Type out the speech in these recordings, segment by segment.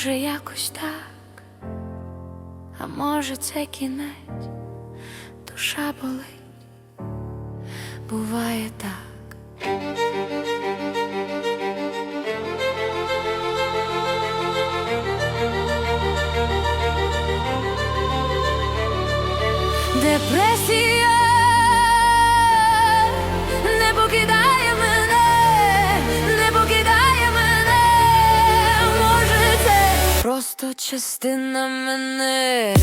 може, якось так, а може, це кінець, душа болить, буває так. Депресія частина мене.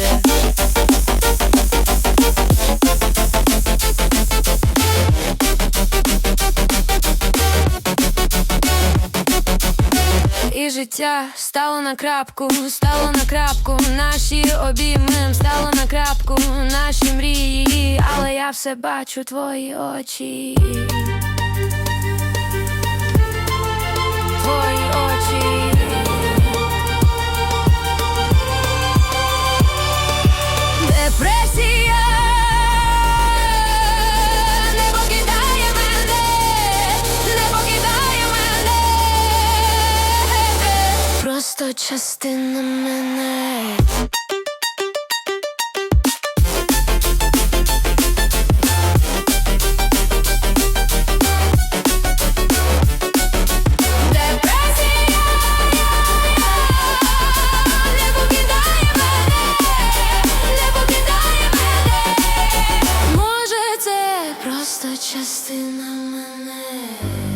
І життя стало на крапку, стало на крапку, наші обійми стало на крапку, наші мрії, але я все бачу твої очі. Це просто частина мене.